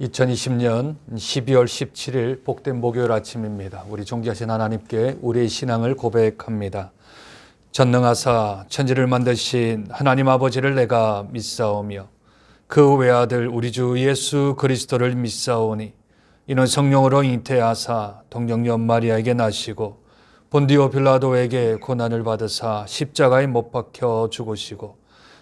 2020년 12월 17일 복된 목요일 아침입니다. 우리 존귀하신 하나님께 우리의 신앙을 고백합니다. 전능하사 천지를 만드신 하나님 아버지를 내가 믿사오며 그 외아들 우리 주 예수 그리스도를 믿사오니 이는 성령으로 잉태하사 동정녀 마리아에게 나시고 본디오 빌라도에게 고난을 받으사 십자가에 못 박혀 죽으시고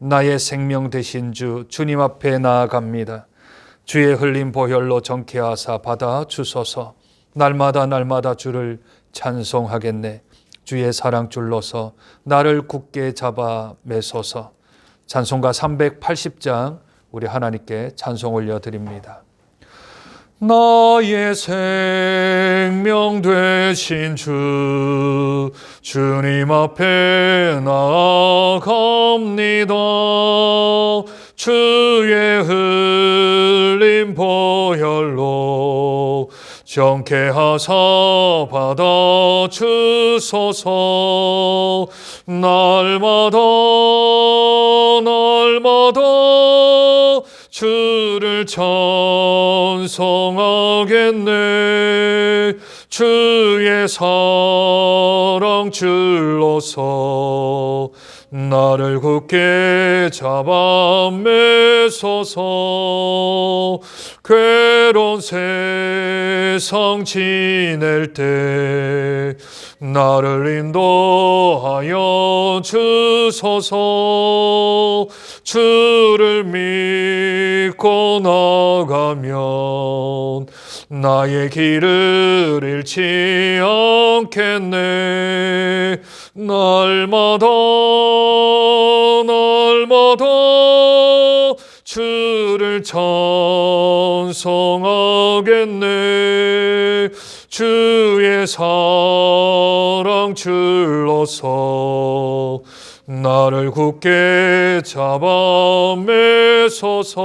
나의 생명 되신 주 주님 앞에 나아갑니다. 주의 흘린 보혈로 정케하사 받아 주소서. 날마다 날마다 주를 찬송하겠네. 주의 사랑 줄로서 나를 굳게 잡아 매소서. 찬송가 380장 우리 하나님께 찬송 올려 드립니다. 나의 생명 되신 주 주님 앞에 나아갑니다. 주의 흘린 보혈로 정케 하사 받아 주소서. 날마다 날마다 주를 찬송하겠네. 주의 사랑 줄로서 나를 굳게 잡아 매소서. 괴로운 세상 지낼 때 나를 인도하여 주소서. 주를 믿고 나가면 나의 길을 잃지 않겠네 날마다 날마다 주를 찬송하겠네. 주의 사랑 줄로서 나를 굳게 잡아 매소서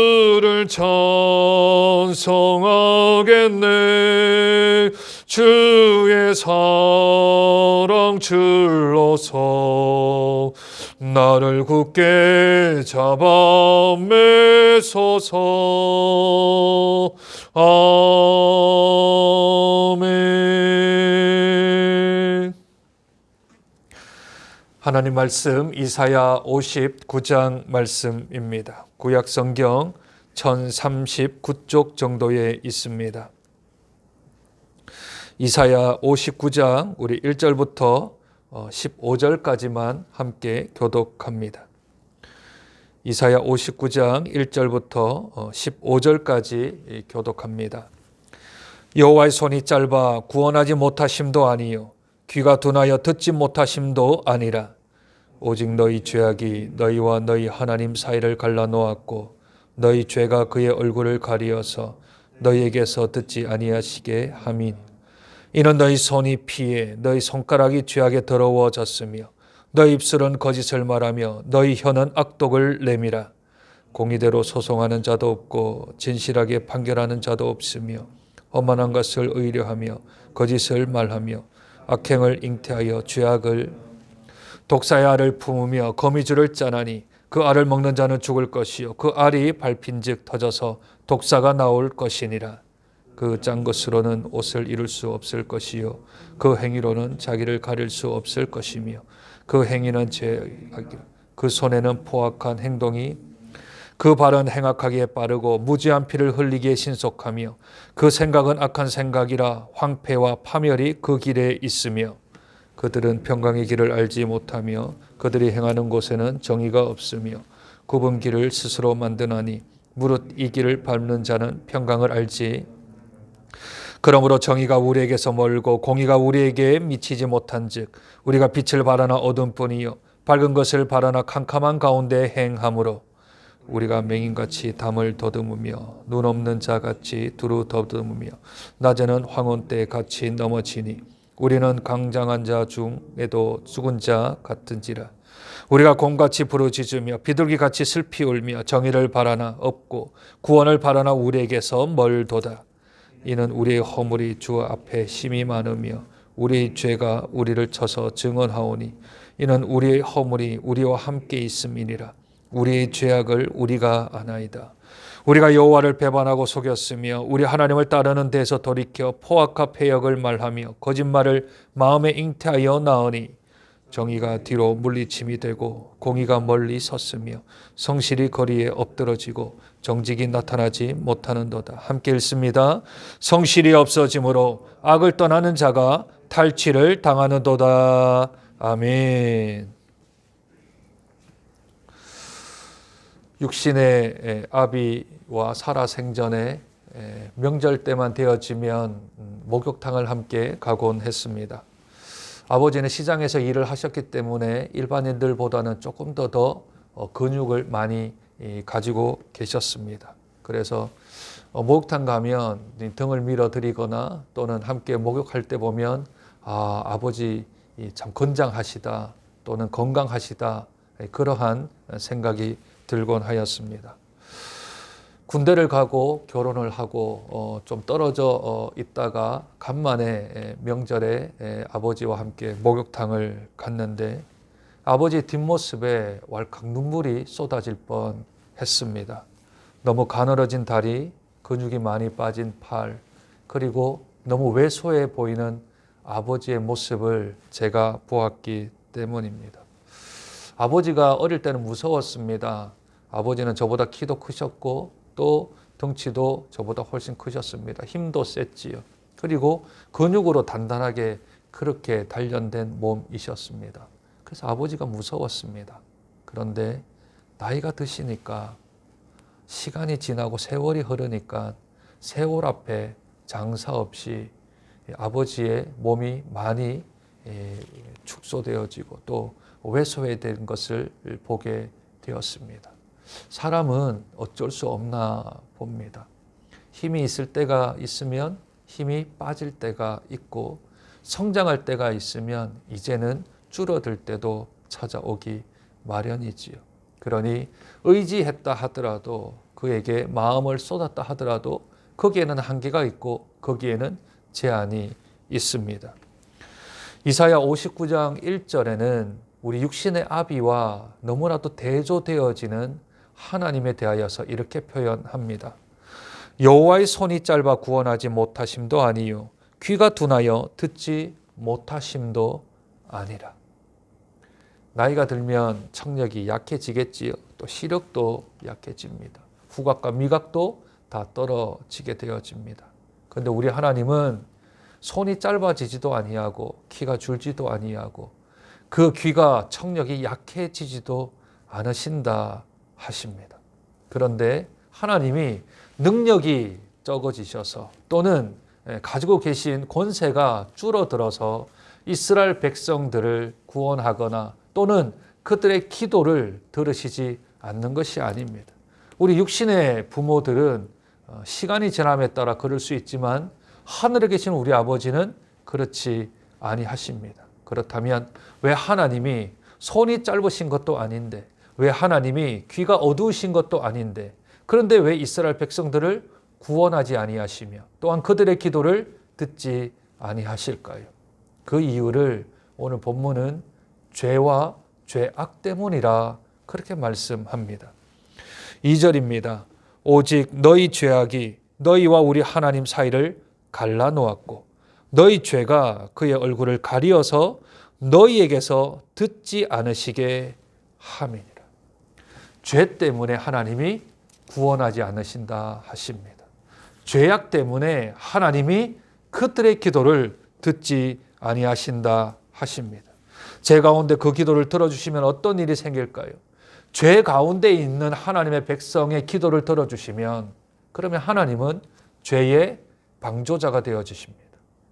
를 찬송하겠네. 주의 사랑 줄로서 나를 굳게 잡아 매소서. 아멘. 하나님 말씀 이사야 59장 말씀입니다. 구약 성경 1039쪽 정도에 있습니다. 이사야 59장 우리 1절부터 15절까지만 함께 교독합니다. 이사야 59장 1절부터 15절까지 교독합니다. 여호와의 손이 짧아 구원하지 못하심도 아니요 귀가 둔하여 듣지 못하심도 아니라 오직 너희 죄악이 너희와 너희 하나님 사이를 갈라 놓았고 너희 죄가 그의 얼굴을 가리어서 너희에게서 듣지 아니하시게 함이니 이는 너희 손이 피해 너희 손가락이 죄악에 더러워졌으며 너희 입술은 거짓을 말하며 너희 혀는 악독을 내밀어 공의대로 소송하는 자도 없고 진실하게 판결하는 자도 없으며 험한한 것을 의뢰하며 거짓을 말하며 악행을 잉태하여 죄악을 독사의 알을 품으며 거미줄을 짜나니 그 알을 먹는 자는 죽을 것이요. 그 알이 밟힌즉 터져서 독사가 나올 것이니라. 그 짠 것으로는 옷을 이룰 수 없을 것이요. 그 행위로는 자기를 가릴 수 없을 것이며 그 행위는 죄, 그 손에는 포악한 행동이 그 발은 행악하기에 빠르고 무지한 피를 흘리기에 신속하며 그 생각은 악한 생각이라 황폐와 파멸이 그 길에 있으며 그들은 평강의 길을 알지 못하며 그들이 행하는 곳에는 정의가 없으며 굽은 길을 스스로 만드나니 무릇 이 길을 밟는 자는 평강을 알지. 그러므로 정의가 우리에게서 멀고 공의가 우리에게 미치지 못한즉 우리가 빛을 바라나 어둠뿐이요 밝은 것을 바라나 캄캄한 가운데 행함으로 우리가 맹인같이 담을 더듬으며 눈 없는 자같이 두루 더듬으며 낮에는 황혼 때 같이 넘어지니 우리는 강장한 자 중에도 죽은 자 같은지라. 우리가 곰같이 부르짖으며 비둘기같이 슬피 울며 정의를 바라나 없고 구원을 바라나 우리에게서 멀도다. 이는 우리의 허물이 주 앞에 심이 많으며 우리의 죄가 우리를 쳐서 증언하오니 이는 우리의 허물이 우리와 함께 있음이니라. 우리의 죄악을 우리가 아나이다 우리가 여호와를 배반하고 속였으며 우리 하나님을 따르는 데서 돌이켜 포악과 폐역을 말하며 거짓말을 마음에 잉태하여 나으니 정의가 뒤로 물리침이 되고 공의가 멀리 섰으며 성실이 거리에 엎드러지고 정직이 나타나지 못하는도다. 함께 읽습니다. 성실이 없어지므로 악을 떠나는 자가 탈취를 당하는도다. 아멘. 육신의 아비와 살아 생전에 명절 때만 되어지면 음, 목욕탕을 함께 가곤 했습니다. 아버지는 시장에서 일을 하셨기 때문에 일반인들보다는 조금 더 더 근육을 많이 가지고 계셨습니다. 그래서 어, 목욕탕 가면 등을 밀어드리거나 또는 함께 목욕할 때 보면 아, 아버지 참 건장하시다 또는 건강하시다 그러한 생각이 들곤 하였습니다. 군대를 가고 결혼을 하고 어, 좀 떨어져 어, 있다가 간만에 명절에 아버지와 함께 목욕탕을 갔는데 아버지 뒷모습에 왈칵 눈물이 쏟아질 뻔 했습니다. 너무 가늘어진 다리, 근육이 많이 빠진 팔, 그리고 너무 왜소해 보이는 아버지의 모습을 제가 보았기 때문입니다. 아버지가 어릴 때는 무서웠습니다. 아버지는 저보다 키도 크셨고 또 덩치도 저보다 훨씬 크셨습니다. 힘도 셌지요. 그리고 근육으로 단단하게 그렇게 단련된 몸이셨습니다. 그래서 아버지가 무서웠습니다. 그런데 나이가 드시니까 시간이 지나고 세월이 흐르니까 세월 앞에 장사 없이 아버지의 몸이 많이 축소되어지고 또 왜소해된 것을 보게 되었습니다. 사람은 어쩔 수 없나 봅니다. 힘이 있을 때가 있으면 힘이 빠질 때가 있고 성장할 때가 있으면 이제는 줄어들 때도 찾아오기 마련이지요. 그러니 의지했다 하더라도 그에게 마음을 쏟았다 하더라도 거기에는 한계가 있고 거기에는 제한이 있습니다. 이사야 59장 1절에는 우리 육신의 아비와 너무나도 대조되어지는 하나님에 대하여서 이렇게 표현합니다. 여호와의 손이 짧아 구원하지 못하심도 아니요 귀가 둔하여 듣지 못하심도 아니라 나이가 들면 청력이 약해지겠지요. 또 시력도 약해집니다. 후각과 미각도 다 떨어지게 되어집니다. 그런데 우리 하나님은 손이 짧아지지도 아니하고 키가 줄지도 아니하고 그 귀가 청력이 약해지지도 않으신다 하십니다. 그런데 하나님이 능력이 적어지셔서 또는 예, 가지고 계신 권세가 줄어들어서 이스라엘 백성들을 구원하거나 또는 그들의 기도를 들으시지 않는 것이 아닙니다. 우리 육신의 부모들은 어, 시간이 지남에 따라 그럴 수 있지만 하늘에 계신 우리 아버지는 그렇지 아니하십니다. 그렇다면 왜 하나님이 손이 짧으신 것도 아닌데 왜 하나님이 귀가 어두우신 것도 아닌데 그런데 왜 이스라엘 백성들을 구원하지 아니하시며 또한 그들의 기도를 듣지 아니하실까요? 그 이유를 오늘 본문은 죄와 죄악 때문이라 그렇게 말씀합니다. 2절입니다. 오직 너희 죄악이 너희와 우리 하나님 사이를 갈라 놓았고 너희 죄가 그의 얼굴을 가리어서 너희에게서 듣지 않으시게 함이니라. 죄 때문에 하나님이 구원하지 않으신다 하십니다. 죄악 때문에 하나님이 그들의 기도를 듣지 아니하신다 하십니다. 제 가운데 그 기도를 들어주시면 어떤 일이 생길까요? 죄 가운데 있는 하나님의 백성의 기도를 들어주시면 그러면 하나님은 죄의 방조자가 되어 주십니다.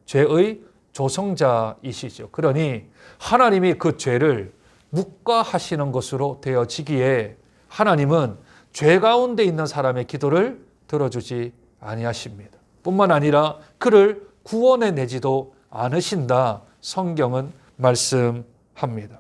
죄의 조성자이시죠. 그러니 하나님이 그 죄를 묵과하시는 것으로 되어지기에 하나님은 죄 가운데 있는 사람의 기도를 들어주지 아니하십니다. 뿐만 아니라 그를 구원해 내지도 않으신다. 성경은 말씀합니다.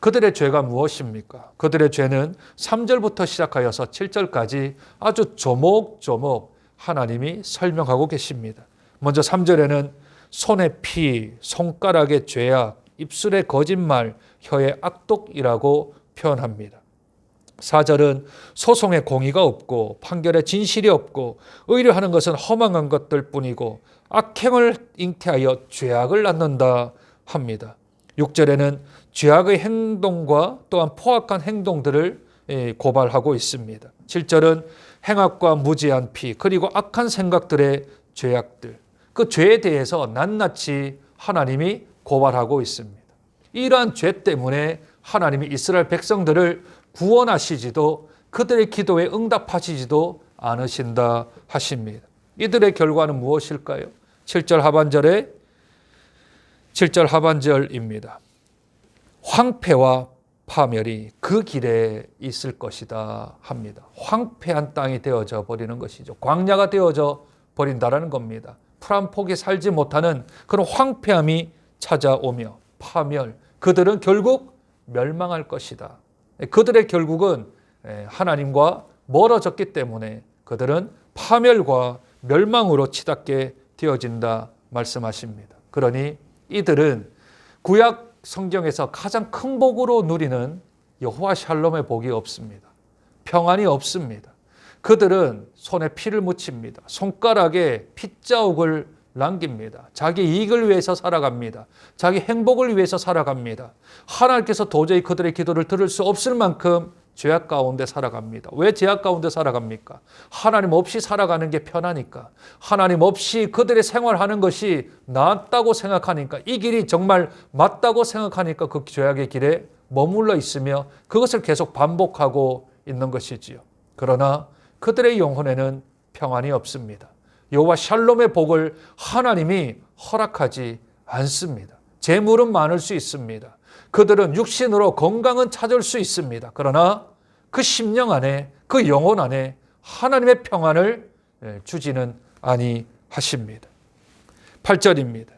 그들의 죄가 무엇입니까? 그들의 죄는 3절부터 시작하여서 7절까지 아주 조목조목 하나님이 설명하고 계십니다. 먼저 3절에는 손의 피, 손가락의 죄악, 입술의 거짓말, 혀의 악독이라고 표현합니다. 4절은 소송에 공의가 없고 판결에 진실이 없고 의뢰 하는 것은 허망한 것들 뿐이고 악행을 잉태하여 죄악을 낳는다 합니다. 6절에는 죄악의 행동과 또한 포악한 행동들을 예, 고발하고 있습니다. 7절은 행악과 무지한 피 그리고 악한 생각들의 죄악들 그 죄에 대해서 낱낱이 하나님이 고발하고 있습니다. 이러한 죄 때문에 하나님이 이스라엘 백성들을 구원하시지도 그들의 기도에 응답하시지도 않으신다 하십니다. 이들의 결과는 무엇일까요? 7절 하반절에 7절 하반절입니다. 황폐와 파멸이 그 길에 있을 것이다 합니다. 황폐한 땅이 되어져 버리는 것이죠. 광야가 되어져 버린다라는 겁니다. 풀한 폭이 살지 못하는 그런 황폐함이 찾아오며 파멸, 그들은 결국 멸망할 것이다. 그들의 결국은 하나님과 멀어졌기 때문에 그들은 파멸과 멸망으로 치닫게 되어진다 말씀하십니다. 그러니 이들은 구약 성경에서 가장 큰 복으로 누리는 여호와 샬롬의 복이 없습니다. 평안이 없습니다. 그들은 손에 피를 묻힙니다. 손가락에 핏자국을 남깁니다. 자기 이익을 위해서 살아갑니다. 자기 행복을 위해서 살아갑니다. 하나님께서 도저히 그들의 기도를 들을 수 없을 만큼 죄악 가운데 살아갑니다. 왜 죄악 가운데 살아갑니까? 하나님 없이 살아가는 게 편하니까. 하나님 없이 그들의 생활하는 것이 낫다고 생각하니까. 이 길이 정말 맞다고 생각하니까 그 죄악의 길에 머물러 있으며 그것을 계속 반복하고 있는 것이지요. 그러나 그들의 영혼에는 평안이 없습니다. 여호와 샬롬의 복을 하나님이 허락하지 않습니다. 재물은 많을 수 있습니다. 그들은 육신으로 건강은 찾을 수 있습니다. 그러나 그 심령 안에 그 영혼 안에 하나님의 평안을 예, 주지는 아니하십니다. 8절입니다.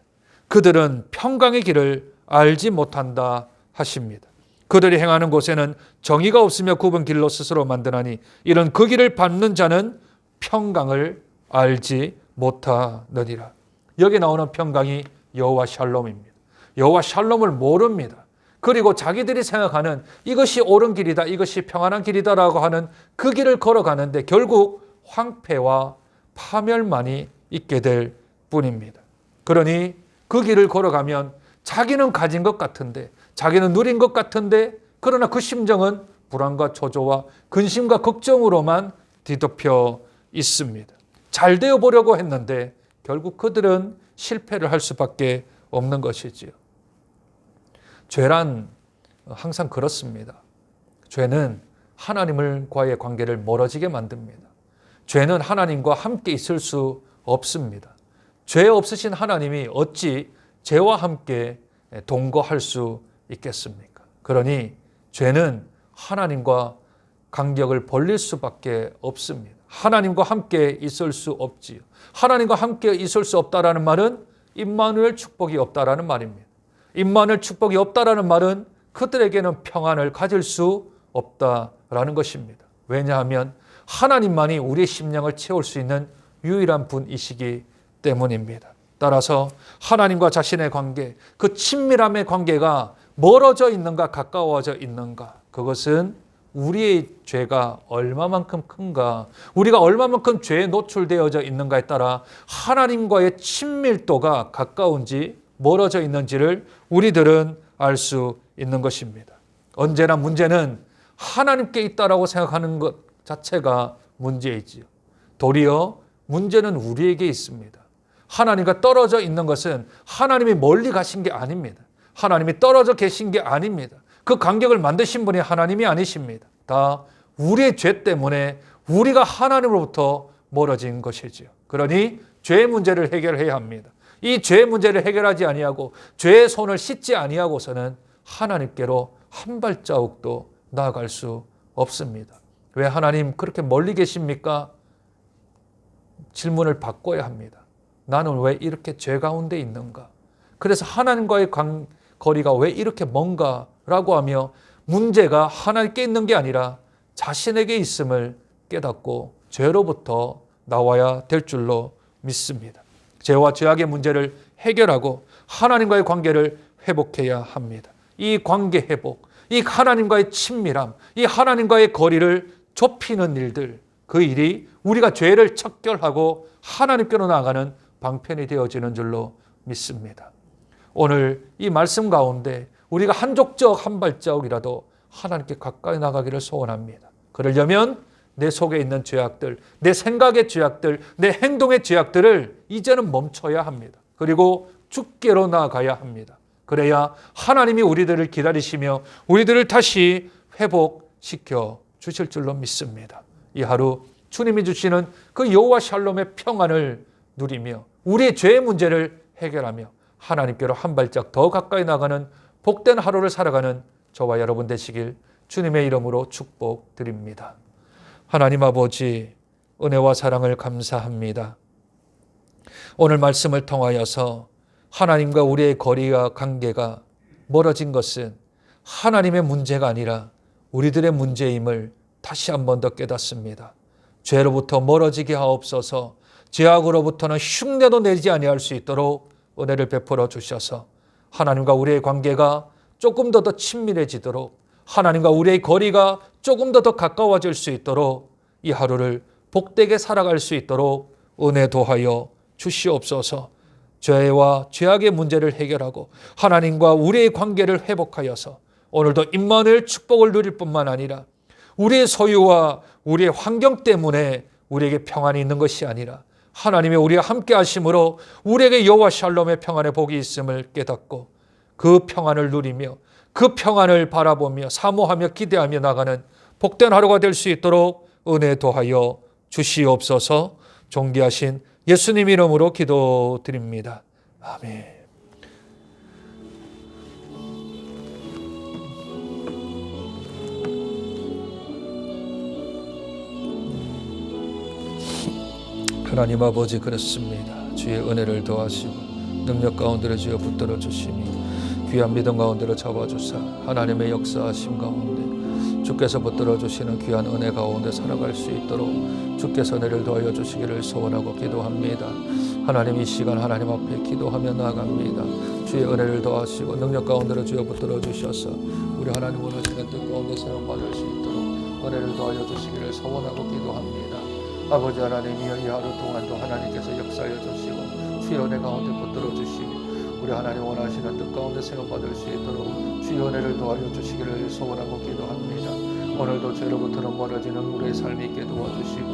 그들은 평강의 길을 알지 못한다 하십니다. 그들이 행하는 곳에는 정의가 없으며 굽은 길로 스스로 만드나니 이런 그 길을 밟는 자는 평강을 알지 못하느니라. 여기 나오는 평강이 여호와 샬롬입니다. 여호와 샬롬을 모릅니다. 그리고 자기들이 생각하는 이것이 옳은 길이다, 이것이 평안한 길이다라고 하는 그 길을 걸어가는데 결국 황폐와 파멸만이 있게 될 뿐입니다. 그러니 그 길을 걸어가면 자기는 가진 것 같은데, 자기는 누린 것 같은데, 그러나 그 심정은 불안과 초조와 근심과 걱정으로만 뒤덮여 있습니다. 잘 되어 보려고 했는데 결국 그들은 실패를 할 수밖에 없는 것이지요. 죄란 항상 그렇습니다. 죄는 하나님과의 관계를 멀어지게 만듭니다. 죄는 하나님과 함께 있을 수 없습니다. 죄 없으신 하나님이 어찌 죄와 함께 동거할 수 있겠습니까? 그러니 죄는 하나님과 간격을 벌릴 수밖에 없습니다. 하나님과 함께 있을 수 없지요. 하나님과 함께 있을 수 없다라는 말은 임마누엘 축복이 없다라는 말입니다. 임마누엘 축복이 없다라는 말은 그들에게는 평안을 가질 수 없다라는 것입니다. 왜냐하면 하나님만이 우리의 심령을 채울 수 있는 유일한 분이시기 때문입니다. 따라서 하나님과 자신의 관계, 그 친밀함의 관계가 멀어져 있는가 가까워져 있는가 그것은 우리의 죄가 얼마만큼 큰가, 우리가 얼마만큼 죄에 노출되어져 있는가에 따라 하나님과의 친밀도가 가까운지 멀어져 있는지를 우리들은 알 수 있는 것입니다. 언제나 문제는 하나님께 있다라고 생각하는 것 자체가 문제이지요. 도리어 문제는 우리에게 있습니다. 하나님과 떨어져 있는 것은 하나님이 멀리 가신 게 아닙니다. 하나님이 떨어져 계신 게 아닙니다. 그 간격을 만드신 분이 하나님이 아니십니다. 다 우리의 죄 때문에 우리가 하나님으로부터 멀어진 것이지요. 그러니 죄 문제를 해결해야 합니다. 이 죄 문제를 해결하지 아니하고 죄의 손을 씻지 아니하고서는 하나님께로 한 발자국도 나아갈 수 없습니다. 왜 하나님 그렇게 멀리 계십니까? 질문을 바꿔야 합니다. 나는 왜 이렇게 죄 가운데 있는가? 그래서 하나님과의 관, 거리가 왜 이렇게 먼가라고 하며 문제가 하나님께 있는 게 아니라 자신에게 있음을 깨닫고 죄로부터 나와야 될 줄로 믿습니다. 죄와 죄악의 문제를 해결하고 하나님과의 관계를 회복해야 합니다. 이 관계 회복, 이 하나님과의 친밀함, 이 하나님과의 거리를 좁히는 일들, 그 일이 우리가 죄를 척결하고 하나님께로 나아가는 방편이 되어지는 줄로 믿습니다. 오늘 이 말씀 가운데 우리가 한 족적 한 발자국이라도 하나님께 가까이 나가기를 소원합니다. 그러려면 내 속에 있는 죄악들, 내 생각의 죄악들, 내 행동의 죄악들을 이제는 멈춰야 합니다. 그리고 주께로 나아가야 합니다. 그래야 하나님이 우리들을 기다리시며 우리들을 다시 회복시켜 주실 줄로 믿습니다. 이 하루 주님이 주시는 그 여호와 샬롬의 평안을 누리며 우리의 죄의 문제를 해결하며 하나님께로 한 발짝 더 가까이 나가는 복된 하루를 살아가는 저와 여러분 되시길 주님의 이름으로 축복드립니다. 하나님 아버지 은혜와 사랑을 감사합니다. 오늘 말씀을 통하여서 하나님과 우리의 거리와 관계가 멀어진 것은 하나님의 문제가 아니라 우리들의 문제임을 다시 한 번 더 깨닫습니다. 죄로부터 멀어지게 하옵소서 죄악으로부터는 흉내도 내지 아니할 수 있도록 은혜를 베풀어 주셔서 하나님과 우리의 관계가 조금 더 더 친밀해지도록 하나님과 우리의 거리가 조금 더 더 가까워질 수 있도록 이 하루를 복되게 살아갈 수 있도록 은혜 도하여 주시옵소서. 죄와 죄악의 문제를 해결하고 하나님과 우리의 관계를 회복하여서 오늘도 임마누엘 축복을 누릴 뿐만 아니라 우리의 소유와 우리의 환경 때문에 우리에게 평안이 있는 것이 아니라 하나님의 우리와 함께 하심으로 우리에게 여호와 샬롬의 평안의 복이 있음을 깨닫고 그 평안을 누리며 그 평안을 바라보며 사모하며 기대하며 나가는 복된 하루가 될 수 있도록 은혜 도하여 주시옵소서 존귀하신 예수님 이름으로 기도드립니다. 아멘. 하나님 아버지 그렇습니다. 주의 은혜를 더하시고 능력 가운데로 주여 붙들어 주시니 귀한 믿음 가운데로 잡아주사 하나님의 역사하심 가운데 주께서 붙들어 주시는 귀한 은혜 가운데 살아갈 수 있도록 주께서 은혜를 더하여 주시기를 소원하고 기도합니다. 하나님 이 시간 하나님 앞에 기도하며 나아갑니다. 주의 은혜를 더하시고 능력 가운데로 주여 붙들어 주셔서 우리 하나님 원하시는 뜻 가운데 사용받을 수 있도록 은혜를 더하여 주시기를 소원하고 기도합니다. 아버지 하나님이여 이 하루 동안도 하나님께서 역사하여 주시고 주의 은혜 가운데 붙들어 주시며 우리 하나님 원하시는 뜻 가운데 생각받을 수 있도록 주의 은혜를 도와줘 주시기를 소원하고 기도합니다. 오늘도 죄로부터는 멀어지는 우리의 삶이 있게 도와주시고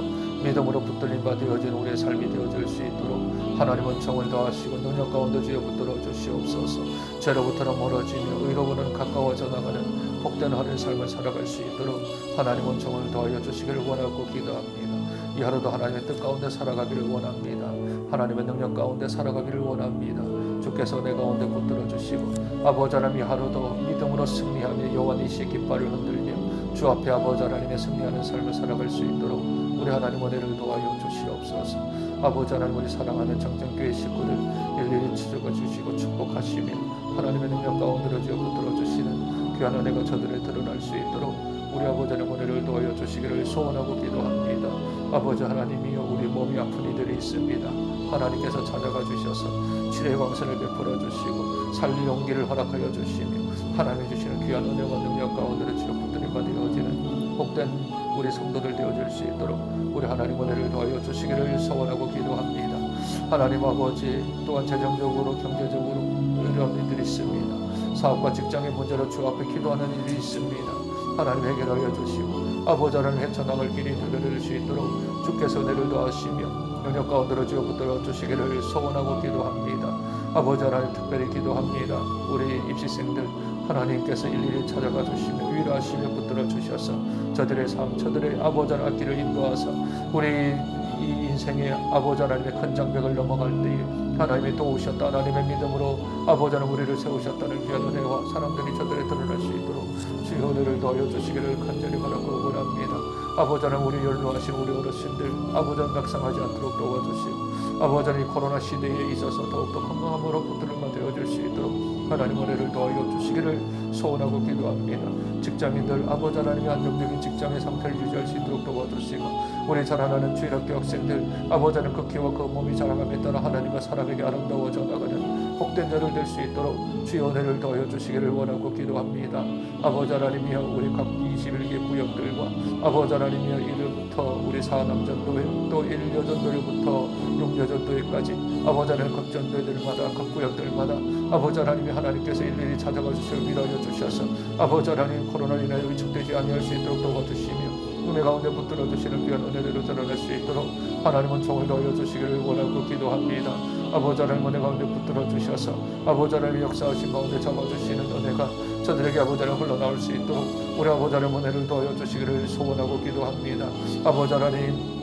믿음으로 붙들림 바 되어진 우리의 삶이 되어질 수 있도록 하나님은 정을 더하시고 능력 가운데 주여 붙들어 주시옵소서 죄로부터는 멀어지며 의로부는 가까워져 나가는 복된 하루의 삶을 살아갈 수 있도록 하나님은 정을 더하여 주시기를 원하고 기도합니다. 이 하루도 하나님의 뜻 가운데 살아가기를 원합니다. 하나님의 능력 가운데 살아가기를 원합니다. 주께서 내 가운데 붙들어 주시고 아버지 하나님 이 하루도 믿음으로 승리하며 여호와 니시의 깃발을 흔들며 주 앞에 아버지 하나님의 승리하는 삶을 살아갈 수 있도록 우리 하나님 은혜를 도와여 주시옵소서. 아버지 하나님 우리 사랑하는 정정교회 식구들 일일이 치적어 주시고 축복하시며 하나님의 능력 가운데로 지어 붙들어 귀한 은혜가 저들을 드러날 수 있도록 우리 아버지 하나님 은혜를 도와여 주시기를 소원하고 기도합니다. 아버지 하나님이여 우리 몸이 아픈 이들이 있습니다. 하나님께서 찾아가 주셔서 치료의 광선을 베풀어 주시고 살릴 용기를 허락하여 주시며 하나님이 주시는 귀한 은혜와 능력 가운데로 지어 붙들림과 되어지는 복된 우리 성도들 되어질 수 있도록 우리 하나님 은혜를 더하여 주시기를 소원하고 기도합니다. 하나님 아버지 또한 재정적으로 경제적으로 어려운 이들이 있습니다. 사업과 직장의 문제로 주 앞에 기도하는 일이 있습니다. 하나님 해결하여 주시고 아버지 하나님 헤쳐나갈 길이 되어질 수 있도록 주께서 은혜를 더하시며 영역 가운데로 주여 붙들어 주시기를 소원하고 기도합니다. 아버지 하나님 특별히 기도합니다. 우리 입시생들 하나님께서 일일이 찾아가 주시며 위로하시며 붙들어 주셔서 저들의 삶, 저들의 아버지 하나님 길을 인도하사 우리 이 인생의 아버지 하나님의 큰 장벽을 넘어갈 때에 하나님이 도우셨다 하나님의 믿음으로 아버지 하나님 우리를 세우셨다는 귀한 은혜와 사람들이 저들에 드러날 수 있도록 주의 은혜를 더하여 주시기를 간절히 바라고 원합니다. 아버지 하나님 우리 연로하신 우리 어르신들 아버지 하나님 낙상하지 않도록 도와주시고 아버지 하나님 이 코로나 시대에 있어서 더욱더 건강함으로 붙들만 되어질 수 있도록 하나님 은혜를 더하여 주시기를 소원하고 기도합니다. 직장인들 아버지 하나님의 안정적인 직장의 상태를 유지할 수 있도록 도와주시고 우리 자라나는 주일학교 학생들 아버지 하나님 그 키와 그 몸이 자라감에 따라 하나님과 사람에게 아름다워져 나가는 복된 자를 될 수 있도록 주의 은혜를 더하여 주시기를 원하고 기도합니다. 아버지 하나님이여 우리 각 21개 구역들과 아버지 하나님이여 이름부터 우리 사남전도회 또 1여전도회부터 6여전도회까지 아버지 하나님 각 전도회들마다 각 구역들마다 아버지 하나님이 하나님께서 일일이 찾아가 주시어 위로하여 주셔서 아버지 하나님 코로나로 인하여 위축되지 아니할 수 있도록 도와주시며 은혜 가운데 붙들어 주시는 귀한 은혜를 드러낼 수 있도록 하나님은 종을 더하여 주시기를 원하고 기도합니다. 아버지 하나님 은혜 가운데 붙들어 주셔서 아버지 하나님 역사하신 가운데 잡아주시는 은혜가 저들에게 아버지 하나님 흘러나올 수 있도록 우리 아버지 하나님 은혜를 더하여 주시기를 소원하고 기도합니다. 아버지 하나님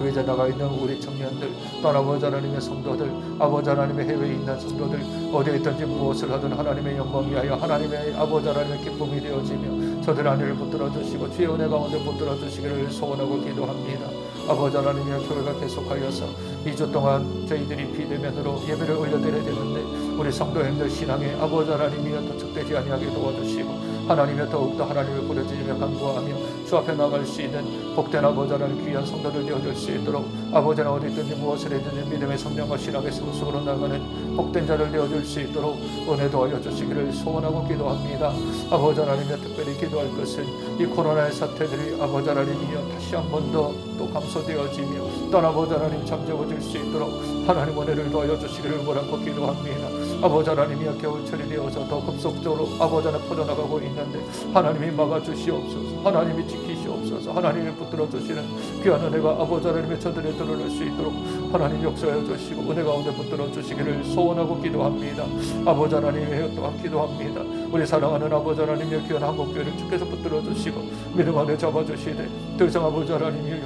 외자 나가 있는 우리 청년들 또 아버지 하나님의 성도들 아버지 하나님의 해외에 있는 성도들 어디에 있든지 무엇을 하든 하나님의 영광 위하여 하나님의 아버지 하나님의 기쁨이 되어지며 저들 안위를 붙들어 주시고 주의 은혜 가운데 붙들어 주시기를 소원하고 기도합니다. 아버지 하나님의 교회가 계속하여서 2주 동안 저희들이 비대면으로 예배를 올려드려야 되는데 우리 성도님들 신앙에 아버지 하나님이 도착되지 아니하게 도와주시고 하나님의 더욱더 하나님을 부르짖으며 간구하며 주 앞에 나갈 수 있는 복된 아버지 하나님 귀한 성도들 되어줄 수 있도록 아버지 하나님 어디 있든지 무엇을 해든지 믿음의 성령과 신앙의 성숙으로 나가는 복된 자를 되어줄 수 있도록 은혜 도하여 주시기를 소원하고 기도합니다. 아버지 하나님의 특별히 기도할 것은 이 코로나의 사태들이 아버지 하나님이여 다시 한번더 또 감소되어지며 또 아버지 하나님 잠재워질 수 있도록 하나님 은혜를 도하여 주시기를 원하고 기도합니다. 아버지 하나님이여 겨울철이 되어서 더 급속도로 아버지 하나님 퍼져나가고 있는데 하나님이 막아주시옵소서. 하나님이 지키시옵소서. 하나님이 붙들어 주시는 귀한 은혜가 아버지 하나님의 저들에 드러날 수 있도록 하나님 역사하여 주시고 은혜 가운데 붙들어 주시기를 소원하고 기도합니다. 아버지 하나님의 또한 기도합니다. 우리 사랑하는 아버지 하나님의 귀한 한국교회를 주께서 붙들어 주시고 믿음 안에 잡아주시되 더 이상 아버지 하나님이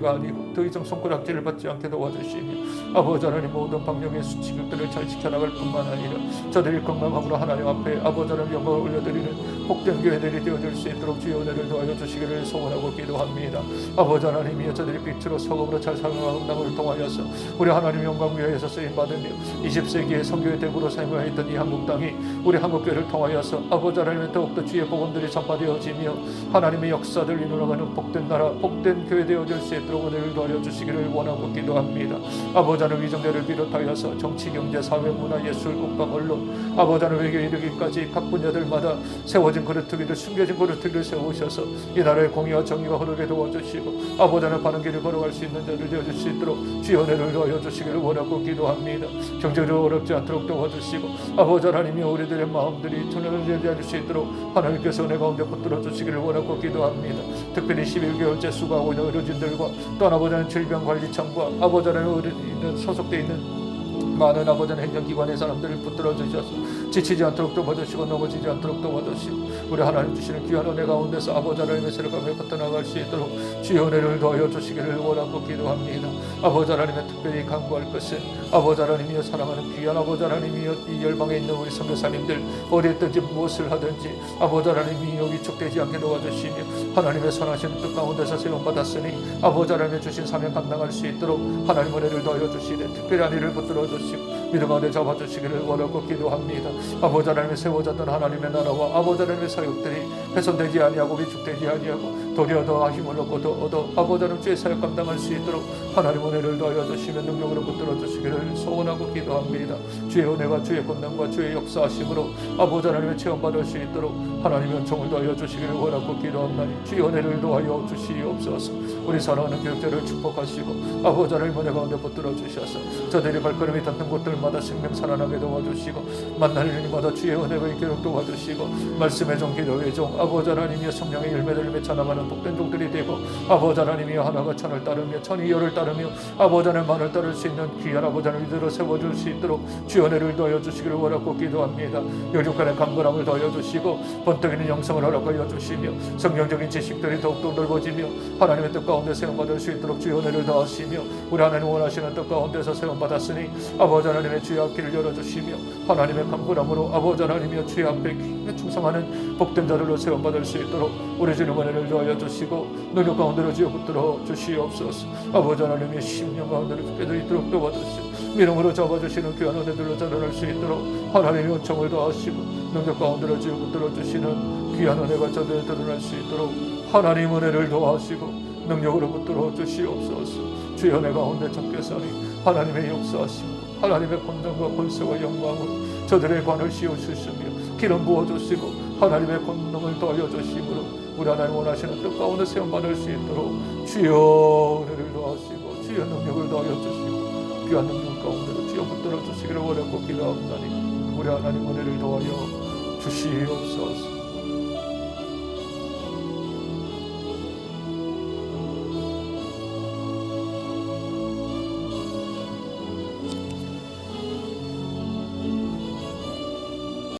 교회가 아니고 더 이상 손가락질을 받지 않게 도와주시며 아버지 하나님 모든 방역의 수칙들을 잘 지켜나갈 뿐만 아니라 저들이 건강함으로 하나님 앞에 아버지 하나님 영광을 올려드리는 복된 교회들이 되어줄 수 있도록 주의 은혜를 도와줘 주시기를 소원하고 기도합니다. 아버지 하나님이여 저들이 빛으로 서금으로 잘 사용하는 나를 통하여서 우리 하나님 영광 위하여서 쓰임 받으며 20세기의 성교의 대구로 사용하였던 이 한국 땅이 우리 한국교회를 통하여서 아버지 하나님의 더욱더 주의 복음들이 전파되어지며 하나님의 역사들 이루어가는 복된 나라 복된 교회 되어질 수 있도록 은혜를 도와줘 주시기를 원하고 기도합니다. 아버지 하나님 위정대를 비롯하여서 정치 경제 사회 문화 예술 국방 언론 아버지 하나님에게 이르기까지 각 분야들마다 세워진 그릇뜨기를 숨겨진 그릇뜨기를 세우셔서 이 나라의 공의와 정의가 흐르게 도와주시고 아버지 하나님 바른 길을 걸어갈 수 있는 자를 되어줄 수 있도록 주의 은혜를 도와줘 주시기를 원하고 기도합니다. 경제적으로 어렵지 않도록 도와주시고 아버지 하나님이 우리들의 마음들이 전환을 되어줄 수 있도록 하나님께서 은혜 가운데 붙들어 주시기를 원하고 기도합니다. 특별히 11개월째 수고하고 있는 의료진들과 또 아버지 하나님 질병관리청과 아버지 하나님 의료인 소속되어 있는 많은 아버지 하나님 행정기관의 사람들을 붙들어 주셔서 지치지 않도록 도와주시고 넘어지지 않도록 도와주시고 우리 하나님 주시는 귀한 은혜 가운데서 아버지 하나님의 세력감에 붙어나갈 수 있도록 주의 은혜를 더하여 주시기를 원하고 기도합니다. 아버지 하나님의 특별히 간구할 것은 아버지 하나님이여 사랑하는 귀한 아버지 하나님이여 이 열방에 있는 우리 선교사님들 어디 있든지 무엇을 하든지 아버지 하나님이여 위축되지 않게 도와주시며 하나님의 선하신 뜻 가운데서 세움받았으니 아버지 하나님의 주신 사명 감당할 수 있도록 하나님 은혜를 더하여 주시되 특별한 일을 붙들어 주시고 믿음 안에 잡아주시기를 원하고 기도합니다. 아버지 하나님의 세워졌던 하나님의 나라와 아버지 하나님의 사역들이 훼손되지 아니하고 위축되지 아니하고 도리어 더 힘을 얻고 더 얻어 아버지 하나님 주의 사역 감당할 수 있도록 하나님 은혜를 더하여 주시면 능력으로 붙들어 주시기를 소원하고 기도합니다. 주의 은혜와 주의 권능과 주의 역사하심으로 아버지 하나님의 체험받을 수 있도록 하나님의 은총을 더하여 주시기를 원하고 기도합나니 주의 은혜를 더하여 주시옵소서. 우리 사랑하는 교육자를 축복하시고 아버지 하나님 은혜 가운데 붙들어 주셔서 저들이 발걸음이 닿는 곳들마다 생명 살아나게 도와주시고 만나는 일마다 주의 은혜가 있기를 도와주시고 말씀의 종 기도의 종 아버지 하나님의 성령의 열매들을 맺혀 나가는 복된 종들이 되고 아버지 하나님이 하나가 천을 따르며 천이 열을 따르며 아버지 하나님 만을 따를 수 있는 귀한 아버지 하나님 이들을 세워줄 수 있도록 주연회를 더하여 주시기를 원하고 기도합니다. 요족간의 강건함을 더하여 주시고 번뜩이는 영성을 허락하여 주시며 성경적인 지식들이 더욱더 넓어지며 하나님의 뜻 가운데 세움받을 수 있도록 주연회를 더하시며 우리 하나님 원하시는 뜻 가운데서 세움받았으니 아버지 하나님의 주의 앞길을 열어주시며 하나님의 강건함으로 아버지 하나님의 주의 앞에 충성하는 복된 자들로 세움받을 수 있도록 우리 주님 은혜를 더 하여 주시고 능력 가운데로 지어 붙들어 주시옵소서. 아버지 하나님의 심령 가운데로 죽게도 있도록 도와주시고 미름으로 잡아주시는 귀한 은혜들로 자라날 수 있도록 하나님의 은총을 더하시고 능력 가운데로 지어 붙들어 주시는 귀한 은혜가 저들에 드러날 수 있도록 하나님 은혜를 더하시고 능력으로 붙들어 주시옵소서. 주의 은혜 가운데 적게서니 하나님의 역사하심으로 하나님의 권능과 권세와 영광으로 저들의 관을 씌워주시며 기름 부어주시고 하나님의 권능을 더하여 주심으로 우리 하나님 원하시는 뜻 가운데 세움 받을 수 있도록 주여 은혜를 더하시고 주여 능력을 더하여 주시고 귀한 능력 가운데로 주여 붙들어 주시기를 원하고 기도합나니 우리 하나님 은혜를 더하여 주시옵소서